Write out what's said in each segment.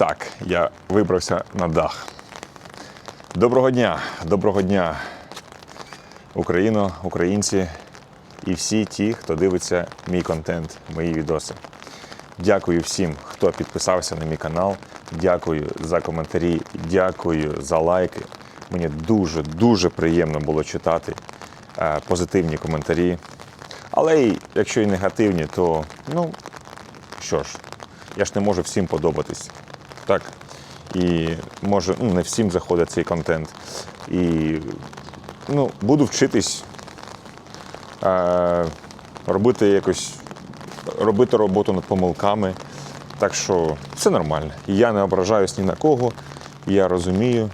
Так, я вибрався на дах. Доброго дня, доброго дня, Україно, українці і всі ті, хто дивиться мій контент, мої відоси. Дякую всім, хто підписався на мій канал. Дякую за коментарі, дякую за лайки. Мені дуже дуже приємно було читати е, позитивні коментарі. Але й якщо і негативні, то ну що ж, я ж не можу всім подобатись. Так. І може, ну, не всім заходить цей контент. І ну, буду вчитись е, робити якось робити роботу над помилками. Так що все нормально. Я не ображаюсь ні на кого. Я розумію.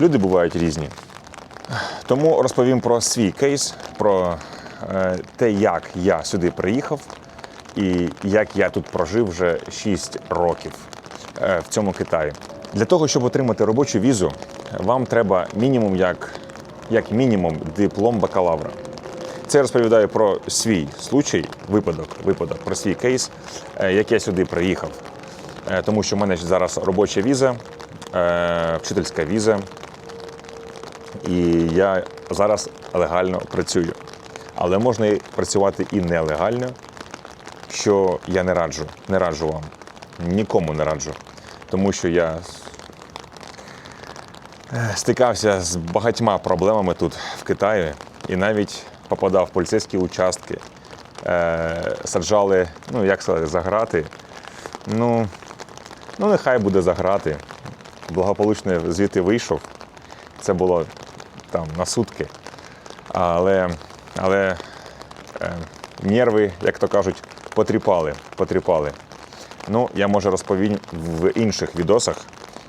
Люди бувають різні. Тому розповім про свій кейс, про е, те, як я сюди приїхав і як я тут прожив вже 6 років е, в цьому Китаї. Для того, щоб отримати робочу візу, вам треба мінімум як, як мінімум диплом бакалавра. Це я розповідаю про свій случай, випадок, випадок, про свій кейс, е, як я сюди приїхав. Е, Тому що в мене зараз робоча віза, вчительська віза, і я зараз легально працюю. Але можна працювати і нелегально, що я не раджу, не раджу вам. Нікому не раджу. Тому що я е, стикався з багатьма проблемами тут, в Китаї, і навіть попадав в поліцейські участки, е, саджали, ну як сказати, за грати. Ну, ну, нехай буде за грати. Благополучно звідти вийшов. Це було там на сутки. Але, але е, нерви, як то кажуть, потріпали. потріпали. Ну, я може розповім в інших відосах,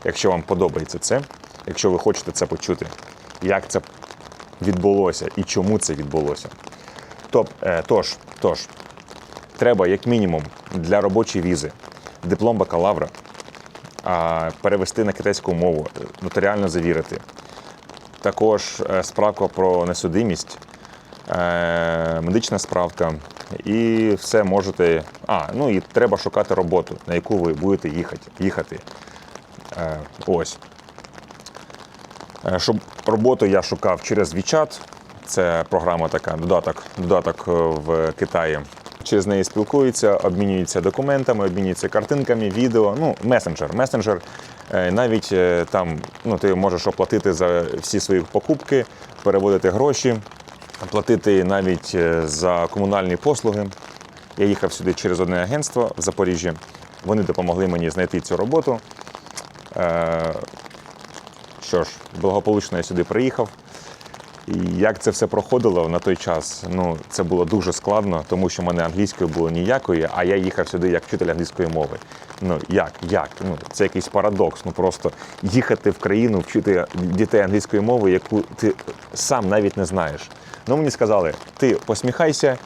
якщо вам подобається це, якщо ви хочете це почути, як це відбулося і чому це відбулося. Тоб, е, тож, тож, треба як мінімум для робочої візи диплом бакалавра перевести на китайську мову, е, нотаріально завірити. Також е, справка про несудимість, медична справка. І все можете. А, ну і треба шукати роботу, на яку ви будете їхати. їхати. Е, ось. Е, Щоб роботу я шукав через WeChat, це програма така, додаток, додаток е, в Китаї. Через неї спілкуються, обмінюються документами, обмінюються картинками, відео. Ну, месенджер. Месенджер е, навіть е, там ну, ти можеш оплатити за всі свої покупки, переводити гроші, платити навіть е, за комунальні послуги. Я їхав сюди через одне агентство в Запоріжжі. Вони допомогли мені знайти цю роботу. Е, що ж, благополучно я сюди приїхав. І як це все проходило на той час, ну це було дуже складно, тому що в мене англійської було ніякої, а я їхав сюди як вчитель англійської мови. Ну як? Як? Ну це якийсь парадокс. Ну просто їхати в країну, вчити дітей англійської мови, яку ти сам навіть не знаєш. Ну мені сказали, ти посміхайся,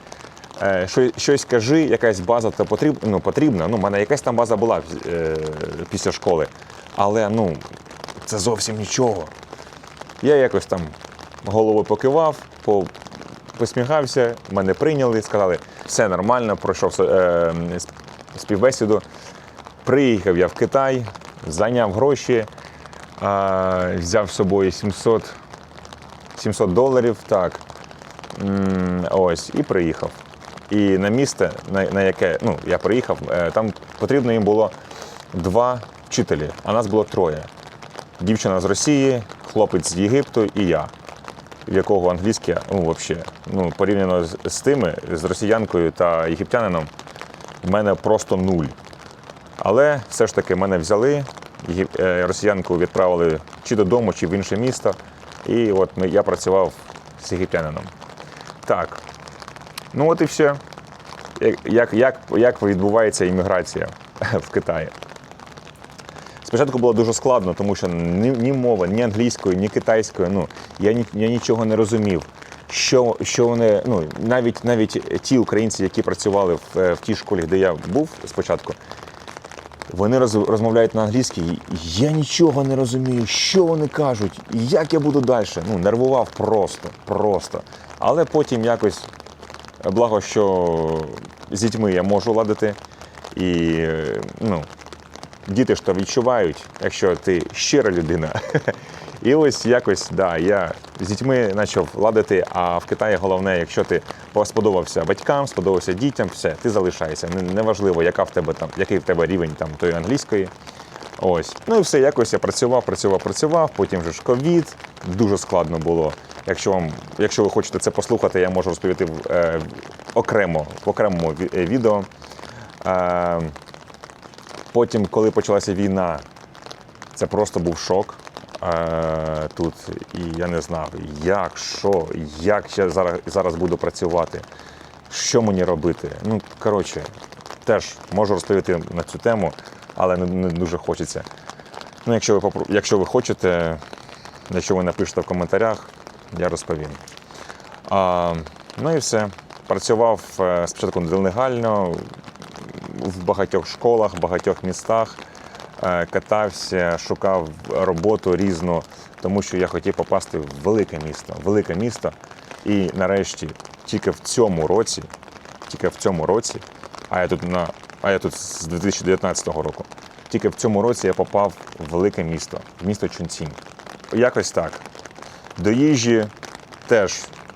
е, щось кажи, якась база то потріб, ну, потрібна. Ну, в мене якась там база була е, після школи, але ну це зовсім нічого. Я якось там головою покивав, посміхався, мене прийняли, сказали, все нормально, пройшов е, співбесіду. Приїхав я в Китай, зайняв гроші, взяв з собою 700, 700 доларів, так. Ось, і приїхав. І на місце, на, на яке ну, я приїхав, е, там потрібно їм було два вчителі, а нас було троє. Дівчина з Росії, хлопець з Єгипту і я, в якого англійське, ну, взагалі, ну, порівняно з, з тими, з росіянкою та єгиптянином, в мене просто нуль. Але все ж таки мене взяли, е, росіянку відправили чи додому, чи в інше місто. І от я працював з єгиптянином. Так. Ну от і все. Як, як, як, відбувається імміграція в Китаї? Спочатку було дуже складно, тому що ні, ні мови, ні англійської, ні китайської. Ну, я, ні, я нічого не розумів. Що, що вони, ну, навіть, навіть ті українці, які працювали в, в тій школі, де я був спочатку, вони роз, розмовляють на англійській. Я нічого не розумію, що вони кажуть, як я буду далі. Ну, нервував просто, просто. Але потім якось, благо, що з дітьми я можу ладити. І ну, діти ж то відчувають, якщо ти щира людина. І ось якось, да, я з дітьми почав ладити, а в Китаї головне, якщо ти сподобався батькам, сподобався дітям, все, ти залишаєшся. Неважливо, яка в тебе там, який в тебе рівень там тої англійської. Ось. Ну і все, якось я працював, працював, працював, потім вже ж ковід. Дуже складно було. Якщо вам, якщо ви хочете це послухати, я можу розповісти в, е, окремо, в окремому е, відео. Е, потім, коли почалася війна, це просто був шок. Е, тут і я не знав, як, що, як я зараз, зараз буду працювати, що мені робити. Ну, коротше, теж можу розповісти на цю тему, але не, не дуже хочеться. Ну, якщо ви, попро- якщо ви хочете, якщо ви напишете в коментарях, я розповім. А, ну і все. Працював е, спочатку нелегально в багатьох школах, в багатьох містах. Е, Катався, шукав роботу різну, тому що я хотів попасти в велике місто. Велике місто. І нарешті, тільки в цьому році, тільки в цьому році, а я тут на а я тут з 2019 року. Тільки в цьому році я попав в велике місто, в місто Чунцінь. Якось так. До їжі теж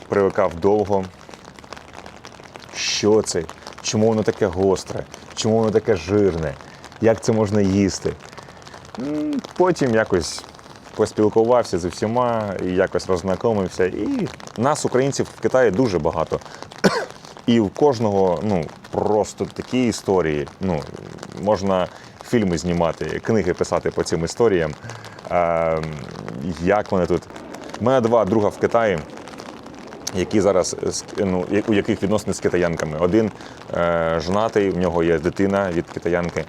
привикав довго. Що це? Чому воно таке гостре? Чому воно таке жирне? Як це можна їсти? Потім якось поспілкувався з усіма, якось роззнайомився. І нас, українців, в Китаї дуже багато. І у кожного ну, просто такі історії. Ну, можна фільми знімати, книги писати по цим історіям. Е, як вони тут. У мене два друга в Китаї, які зараз ну, у яких відносини з китаянками. Один е, жонатий, в нього є дитина від китаянки.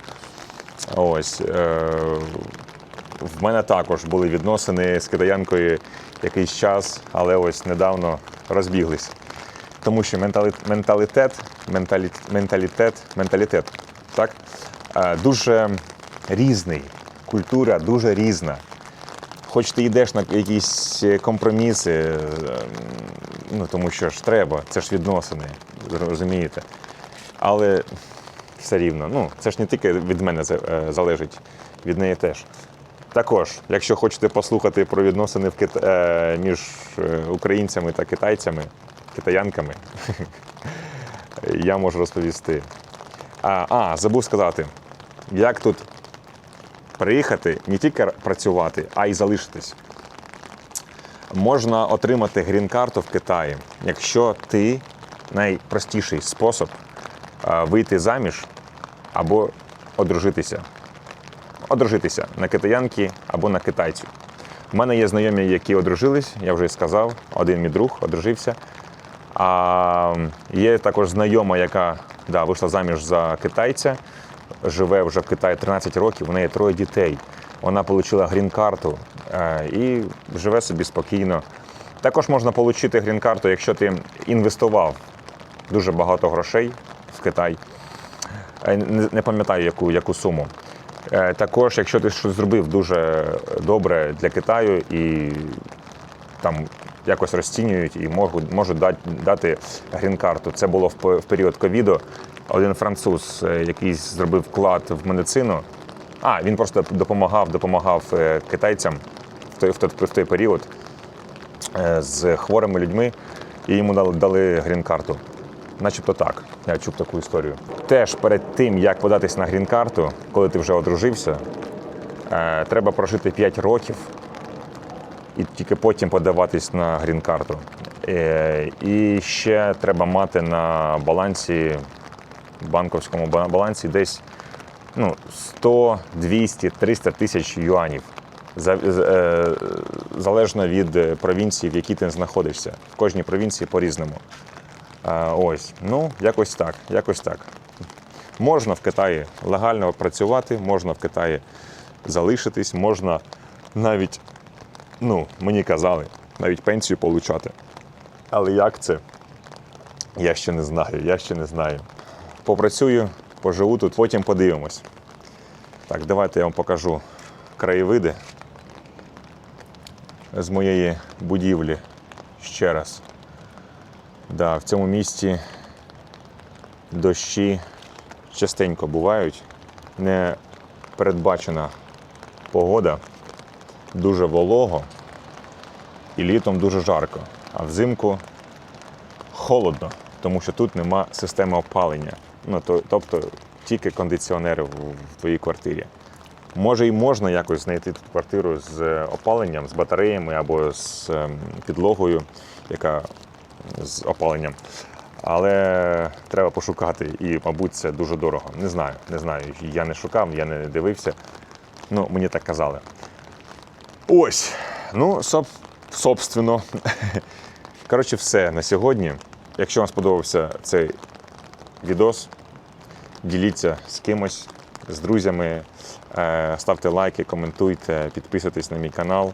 Ось. Е, в мене також були відносини з китаянкою якийсь час, але ось недавно розбіглись. Тому що менталіт, менталітет, менталітет, менталітет так, е, дуже різний. Культура дуже різна. Хоч ти йдеш на якісь компроміси, е, ну тому що ж треба, це ж відносини, розумієте. Але все рівно, ну це ж не тільки від мене е, залежить, від неї теж. Також, якщо хочете послухати про відносини в Кит... е, між е, українцями та китайцями, китаянками, я можу розповісти. А, а, забув сказати, як тут приїхати не тільки працювати, а й залишитись. Можна отримати грін-карту в Китаї, якщо ти найпростіший спосіб вийти заміж або одружитися. Одружитися на китаянки або на китайцю. У мене є знайомі, які одружились, я вже сказав, один мій друг одружився. А є також знайома, яка да, вийшла заміж за китайця, живе вже в Китаї 13 років, у неї троє дітей. Вона отримала грін-карту е, і живе собі спокійно. Також можна отримати грін-карту, якщо ти інвестував дуже багато грошей в Китай. Не, пам'ятаю, яку, яку суму. Е, Також, якщо ти щось зробив дуже добре для Китаю і там якось розцінюють і можуть, можуть дати, дати грін-карту. Це було в, в період ковіду. Один француз, е, який зробив вклад в медицину. А, він просто допомагав, допомагав е, китайцям в той, в той, в той період з хворими людьми, і йому дали, дали грін-карту. Начебто так. Я чув таку історію. Теж перед тим, як податись на грін-карту, коли ти вже одружився, е, треба прожити 5 років і тільки потім подаватись на грін-карту. Е, І ще треба мати на балансі, банковському балансі десь ну, 100, 200, 300 тисяч юанів. Е, Залежно від провінції, в якій ти знаходишся. В кожній провінції по-різному. Ось, ну, якось так, якось так. Можна в Китаї легально працювати, можна в Китаї залишитись, можна навіть, ну, мені казали, навіть пенсію получати. Але як це? Я ще не знаю, я ще не знаю. Попрацюю, поживу тут, потім подивимось. Так, давайте я вам покажу краєвиди з моєї будівлі ще раз. Да, в цьому місті дощі частенько бувають. Не передбачена погода, дуже волого і літом дуже жарко, а взимку холодно, тому що тут нема системи опалення. Ну, то, тобто тільки кондиціонери в, в твоїй квартирі. Може і можна якось знайти тут квартиру з е, опаленням, з батареями або з ем, підлогою, яка з опаленням. Але треба пошукати, і, мабуть, це дуже дорого. Не знаю, не знаю. Я не шукав, я не дивився. Ну, мені так казали. Ось. Ну, соб, собственно. Коротше, все на сьогодні. Якщо вам сподобався цей відос, діліться з кимось, з друзями, е, ставте лайки, коментуйте, підписуйтесь на мій канал.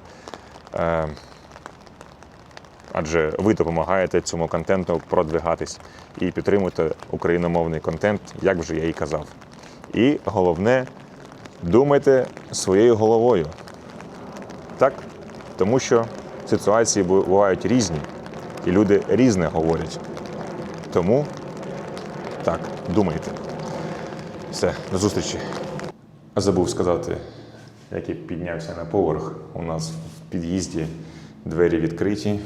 Адже ви допомагаєте цьому контенту продвигатись і підтримуєте україномовний контент, як вже я і казав. І головне, думайте своєю головою. Так? Тому що ситуації бувають різні, і люди різне говорять. Тому так, думайте. Все, до зустрічі. Забув сказати, як я піднявся на поверх. У нас в під'їзді двері відкриті.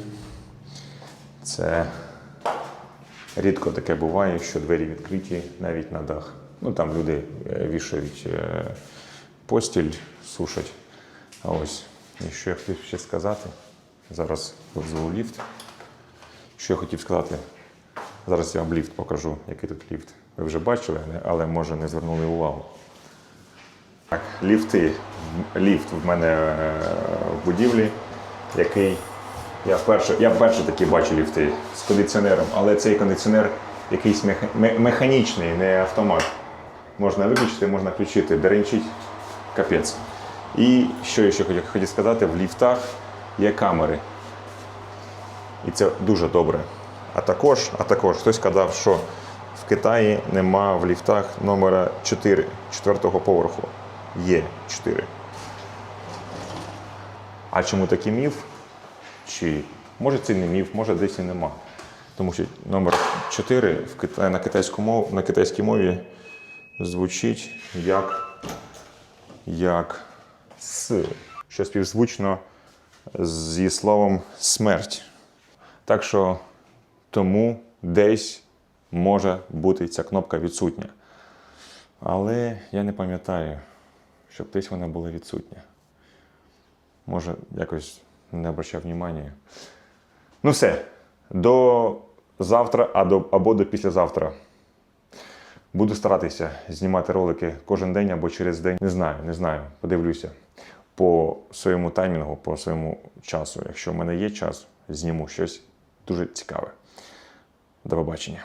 Це рідко таке буває, що двері відкриті навіть на дах. Ну там люди е, вішають е, постіль, сушать. А ось, і що я хотів ще сказати. Зараз визву ліфт. Що я хотів сказати? Зараз я вам ліфт покажу, який тут ліфт. Ви вже бачили, але може не звернули увагу. Так, ліфти. Ліфт в мене е, в будівлі, який я вперше, я вперше такі бачу ліфти з кондиціонером, але цей кондиціонер якийсь меха- ме- механічний, не автомат. Можна виключити, можна включити, деренчить капець. І що я ще хотів, сказати, в ліфтах є камери. І це дуже добре. А також, а також хтось казав, що в Китаї нема в ліфтах номера 4, четвертого поверху. Є 4. А чому такий міф? Чи може це не міф, може десь і нема. Тому що номер 4 в Кита... на, китайську на китайській мові звучить як, як с, що співзвучно зі словом смерть. Так що тому десь може бути ця кнопка відсутня. Але я не пам'ятаю, щоб десь вона була відсутня. Може, якось не обращав внимання. Ну все, до завтра або до післязавтра. Буду старатися знімати ролики кожен день або через день. Не знаю, не знаю. Подивлюся по своєму таймінгу, по своєму часу. Якщо в мене є час, зніму щось дуже цікаве. До побачення.